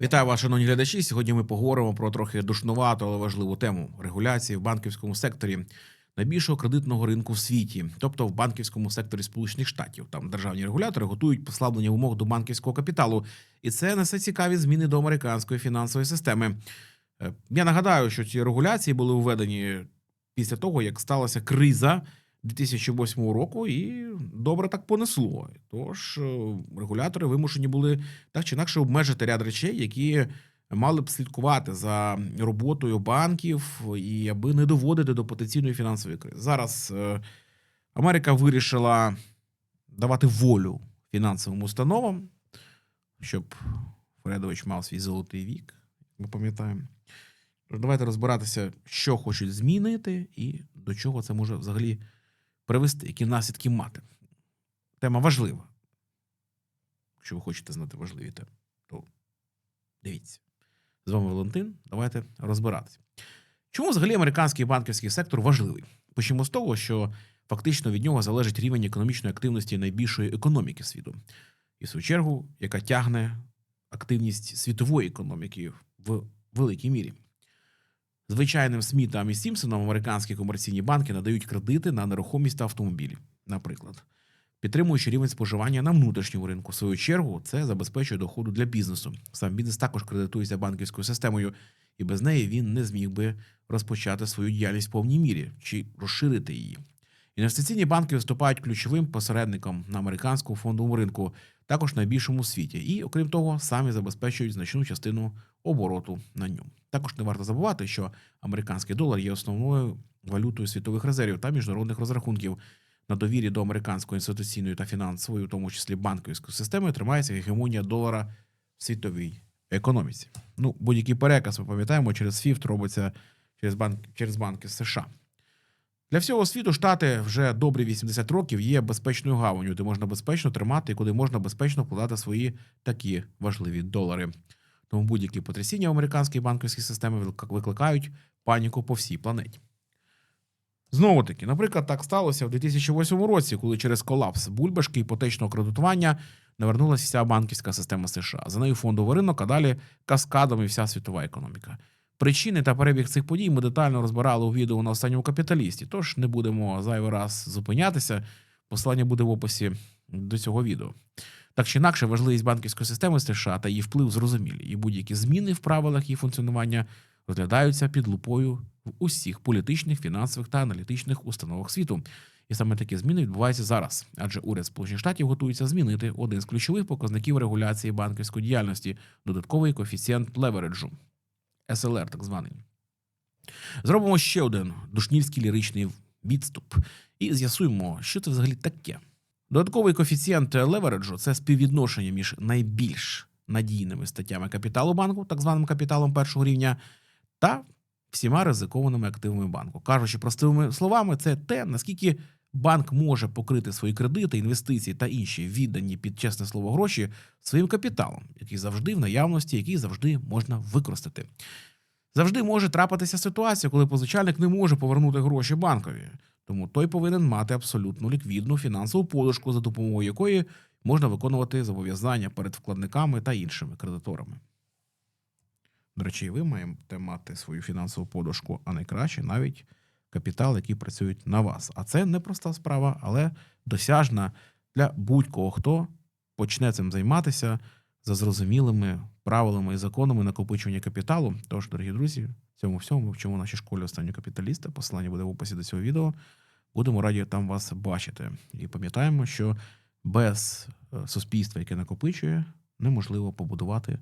Вітаю вас, шановні глядачі. Сьогодні ми поговоримо про трохи душнувату, але важливу тему регуляції в банківському секторі найбільшого кредитного ринку в світі, тобто в банківському секторі Сполучених Штатів. Там державні регулятори готують послаблення вимог до банківського капіталу, і це несе цікаві зміни до американської фінансової системи. Е, Я нагадаю, що ці регуляції були введені після того, як сталася криза 2008 року, і добре так понесло. Тож е, регулятори вимушені були так чи інакше обмежити ряд речей, які мали б слідкувати за роботою банків, і аби не доводити до потенційної фінансової кризи. Зараз е, Америка вирішила давати волю фінансовим установам, щоб Фредович мав свій золотий вік, ми пам'ятаємо. Давайте розбиратися, що хочуть змінити і до чого це може взагалі привести, які наслідки мати. Тема важлива. Якщо ви хочете знати важливі теми, то дивіться. З вами Валентин. Давайте розбиратися. Чому взагалі американський банківський сектор важливий? Почнемо з того, що фактично від нього залежить рівень економічної активності найбільшої економіки світу, і в свою чергу, яка тягне активність світової економіки в великій мірі. Звичайним Смітам і Сімпсоном американські комерційні банки надають кредити на нерухомість та автомобілі, наприклад, підтримуючи рівень споживання на внутрішньому ринку. В свою чергу це забезпечує доходу для бізнесу. Сам бізнес також кредитується банківською системою, і без неї він не зміг би розпочати свою діяльність в повній мірі чи розширити її. Інвестиційні банки виступають ключовим посередником на американському фондовому ринку, також найбільшому у світі, і, окрім того, самі забезпечують значну частину обороту на ньому. Також не варто забувати, що американський долар є основною валютою світових резервів та міжнародних розрахунків. На довірі до американської інституційної та фінансової, у тому числі банківської системи, тримається гегемонія долара в світовій економіці. Ну, будь-який переказ, ми пам'ятаємо, через SWIFT робиться через банк через банки США. Для всього світу штати вже добрі 80 років є безпечною гаванню, де можна безпечно тримати і куди можна безпечно вкладати свої такі важливі долари. Тому будь-які потрясіння в американській банківській системі викликають паніку по всій планеті. Знову таки, наприклад, так сталося в 2008 році, коли через колапс бульбашки іпотечного кредитування навернулася вся банківська система США. За нею фондовий ринок, а далі каскадами вся світова економіка. Причини та перебіг цих подій ми детально розбирали у відео на останньому капіталісті, тож не будемо зайвий раз зупинятися. Посилання буде в описі до цього відео. Так чи інакше, важливість банківської системи США та її вплив зрозумілі, і будь-які зміни в правилах її функціонування розглядаються під лупою в усіх політичних, фінансових та аналітичних установах світу. І саме такі зміни відбуваються зараз, адже уряд Сполучених Штатів готується змінити один з ключових показників регуляції банківської діяльності додатковий коефіцієнт левереджу. СЛР, так званий. Зробимо ще один душнівський ліричний відступ і з'ясуємо, що це взагалі таке. Додатковий коефіцієнт левереджу це співвідношення між найбільш надійними статтями капіталу банку, так званим капіталом першого рівня, та всіма ризикованими активами банку. Кажучи простими словами, це те, наскільки банк може покрити свої кредити, інвестиції та інші віддані під чесне слово гроші своїм капіталом, який завжди в наявності, який завжди можна використати. Завжди може трапитися ситуація, коли позичальник не може повернути гроші банкові, тому той повинен мати абсолютно ліквідну фінансову подушку, за допомогою якої можна виконувати зобов'язання перед вкладниками та іншими кредиторами. До речі, ви маєте мати свою фінансову подушку, а найкраще навіть капітал, який працює на вас. А це не проста справа, але досяжна для будь-кого, хто почне цим займатися за зрозумілими правилами і законами накопичування капіталу. Тож, дорогі друзі, цьому всьому ми вчимо в нашій школі останнього капіталіста. Посилання буде в описі до цього відео. Будемо раді там вас бачити. І пам'ятаємо, що без е, суспільства, яке накопичує, неможливо побудувати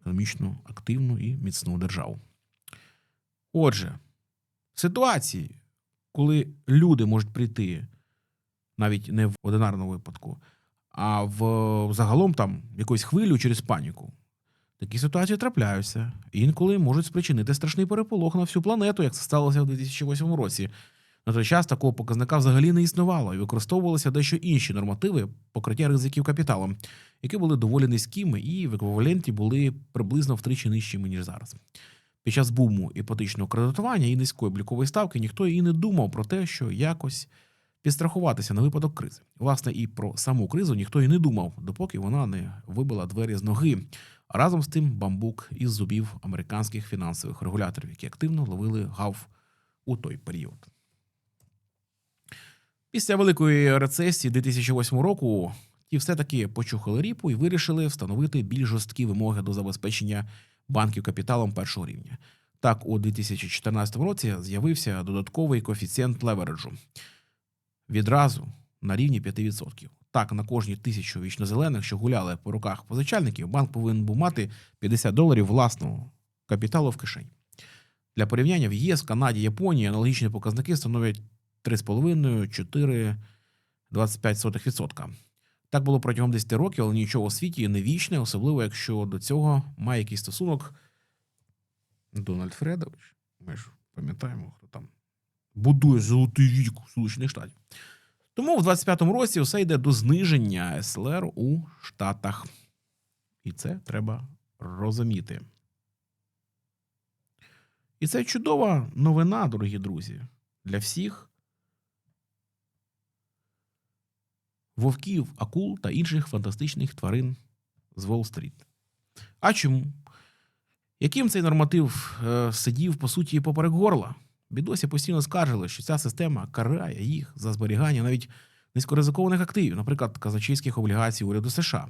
економічно активну і міцну державу. Отже, ситуації, коли люди можуть прийти навіть не в одинарному випадку, а в загалом там якусь хвилю через паніку. Такі ситуації трапляються інколи можуть спричинити страшний переполох на всю планету, як це сталося в 2008 році. На той час такого показника взагалі не існувало і використовувалися дещо інші нормативи покриття ризиків капіталом, які були доволі низькими і в еквіваленті були приблизно втричі нижчими, ніж зараз. Під час буму іпотечного кредитування і низької облікової ставки ніхто і не думав про те, що якось підстрахуватися на випадок кризи. Власне, і про саму кризу ніхто і не думав, допоки вона не вибила двері з ноги. разом з тим бамбук із зубів американських фінансових регуляторів, які активно ловили гав у той період. Після великої рецесії 2008 року ті все-таки почухали ріпу і вирішили встановити більш жорсткі вимоги до забезпечення банків капіталом першого рівня. Так, у 2014 році з'явився додатковий коефіцієнт левереджу відразу на рівні 5%. Так, на кожні тисячу вічнозелених, що гуляли по руках позичальників, банк повинен був мати 50 доларів власного капіталу в кишені. Для порівняння в ЄС, Канаді, Японії аналогічні показники становлять 3,5-4,25%. Так було протягом 10 років, але нічого у світі не вічне, особливо якщо до цього має якийсь стосунок Дональд Фредович. Ми ж пам'ятаємо, хто там будує золотий вік Сполучених Штатів. Тому в 25-му році все йде до зниження СЛР у Штатах. І це треба розуміти. І це чудова новина, дорогі друзі, для всіх вовків, акул та інших фантастичних тварин з Уолл-стріт. А чому? Яким цей норматив е, сидів, по суті, поперек горла? Бідосі постійно скаржили, що ця система карає їх за зберігання навіть низькоризикованих активів, наприклад, казначейських облігацій уряду США.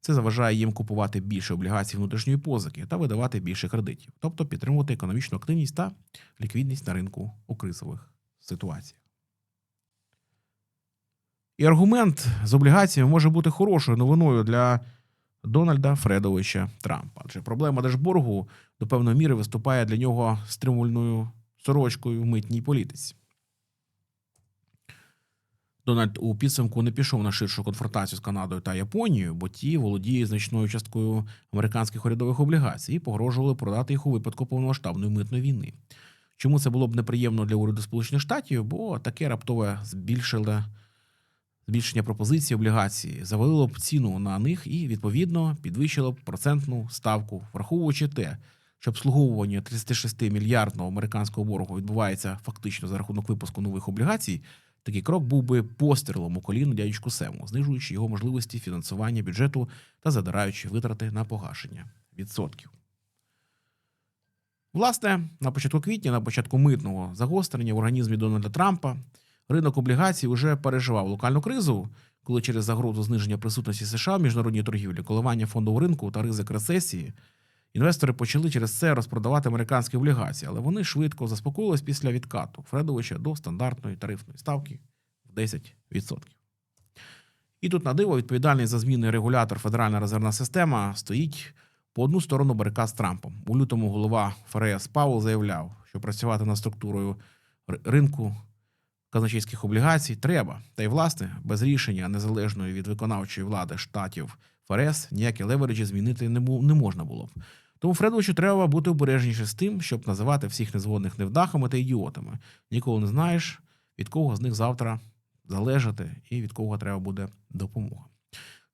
Це заважає їм купувати більше облігацій внутрішньої позики та видавати більше кредитів, тобто підтримувати економічну активність та ліквідність на ринку у кризових ситуаціях. І аргумент з облігаціями може бути хорошою новиною для Дональда Фредовича Трампа. Адже проблема держборгу до певної міри виступає для нього стримульною сорочкою в митній політиці. Дональд у підсумку не пішов на ширшу конфронтацію з Канадою та Японією, бо ті володіють значною часткою американських урядових облігацій і погрожували продати їх у випадку повномасштабної митної війни. Чому це було б неприємно для уряду Сполучених Штатів? Бо таке раптове збільшило збільшення пропозиції облігацій завалило б ціну на них і відповідно підвищило б процентну ставку, враховуючи те, що обслуговування 36 мільярдного американського боргу відбувається фактично за рахунок випуску нових облігацій. Такий крок був би пострілом у коліно дядючку Сему, знижуючи його можливості фінансування бюджету та задираючи витрати на погашення відсотків. Власне, на початку квітня, на початку митного загострення в організмі Дональда Трампа, ринок облігацій вже переживав локальну кризу, коли через загрозу зниження присутності США в міжнародній торгівлі, коливання фондового ринку та ризик рецесії, інвестори почали через це розпродавати американські облігації, але вони швидко заспокоїлись після відкату Фредовича до стандартної тарифної ставки в 10%. І тут на диво відповідальний за зміни регулятор Федеральна резервна система стоїть по одну сторону барикад з Трампом. У лютому голова ФРС Паул заявляв, що працювати над структурою ринку казначейських облігацій треба. Та й власне без рішення незалежної від виконавчої влади штатів ФРС ніякі левереджі змінити не, можна було б. Тому Фредовичу треба бути обережніше з тим, щоб називати всіх незгодних невдахами та ідіотами. Ніколи не знаєш, від кого з них завтра залежати і від кого треба буде допомога.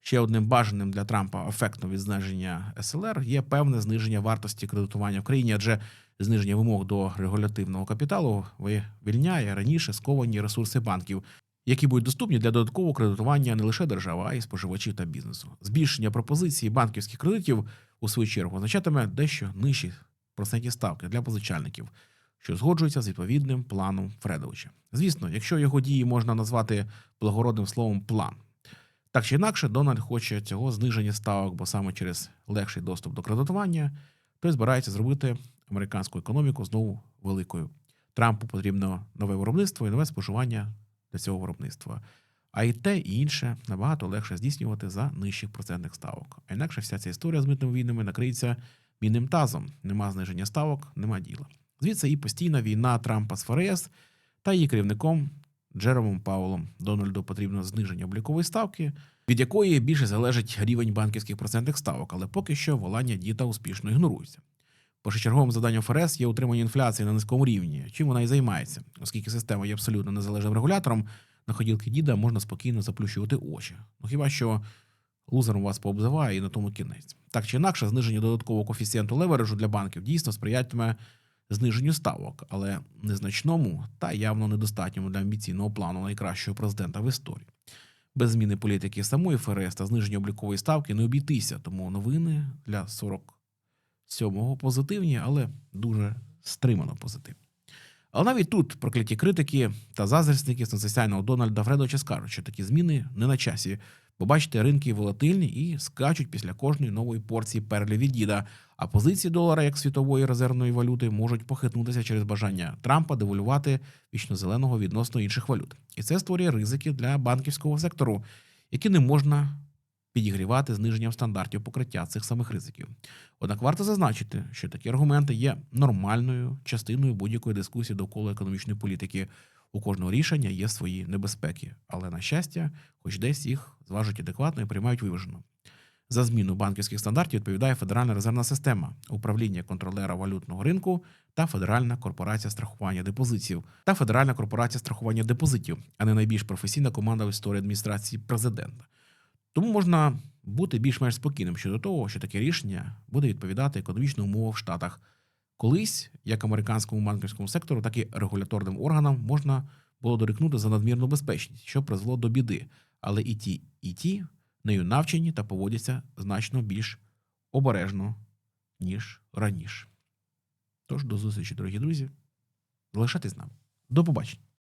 Ще одним бажаним для Трампа ефектом від зниження СЛР є певне зниження вартості кредитування в країні, адже зниження вимог до регулятивного капіталу вивільняє раніше сковані ресурси банків, які будуть доступні для додаткового кредитування не лише держави, а й споживачів та бізнесу. Збільшення пропозиції банківських кредитів у свою чергу означатиме дещо нижчі процентні ставки для позичальників, що згоджуються з відповідним планом Фредовича. Звісно, якщо його дії можна назвати благородним словом план. Так чи інакше, Дональд хоче цього зниження ставок, бо саме через легший доступ до кредитування той збирається зробити американську економіку знову великою. Трампу потрібно нове виробництво і нове споживання для цього виробництва. А і те, і інше набагато легше здійснювати за нижчих процентних ставок. А інакше вся ця історія з митними війнами накриється мінним тазом. Нема зниження ставок, нема діла. Звідси і постійна війна Трампа з ФРС та її керівником Джеромом Паулом. Дональду потрібно зниження облікової ставки, від якої більше залежить рівень банківських процентних ставок, але поки що волання діта успішно ігнорується. Першочерговим завданням ФРС є утримання інфляції на низькому рівні, чим вона і займається, оскільки система є абсолютно незалежним регулятором. На ходілки діда можна спокійно заплющувати очі. Ну хіба що лузером вас пообзиває і на тому кінець. Так чи інакше, зниження додаткового коефіцієнту левереджу для банків дійсно сприятиме зниженню ставок, але незначному та явно недостатньому для амбіційного плану найкращого президента в історії. Без зміни політики самої ФРС та зниження облікової ставки не обійтися, тому новини для 47-го позитивні, але дуже стримано позитивні. Але навіть тут прокляті критики та заздрісники сенсаційного Дональда Фредовича скажуть, що такі зміни не на часі. Бо бачите, ринки волатильні і скачуть після кожної нової порції перлі від діда. А позиції долара як світової резервної валюти можуть похитнутися через бажання Трампа девалювати вічно-зеленого відносно інших валют. І це створює ризики для банківського сектору, які не можна підігрівати зниженням стандартів покриття цих самих ризиків. Однак варто зазначити, що такі аргументи є нормальною частиною будь-якої дискусії довкола економічної політики. У кожного рішення є свої небезпеки, але на щастя, хоч десь їх зважують адекватно і приймають виважено. За зміну банківських стандартів відповідає Федеральна резервна система, управління контролера валютного ринку та Федеральна корпорація страхування депозитів та Федеральна корпорація страхування депозитів, а не найбільш професійна команда в історії адміністрації президента. Тому можна бути більш-менш спокійним щодо того, що таке рішення буде відповідати економічним умовам в Штатах. Колись, як американському банківському сектору, так і регуляторним органам можна було дорікнути за надмірну безпечність, що призвело до біди. Але і ті, і ті нею навчені та поводяться значно більш обережно, ніж раніше. Тож до зустрічі, дорогі друзі. Залишайтесь з нами. До побачення.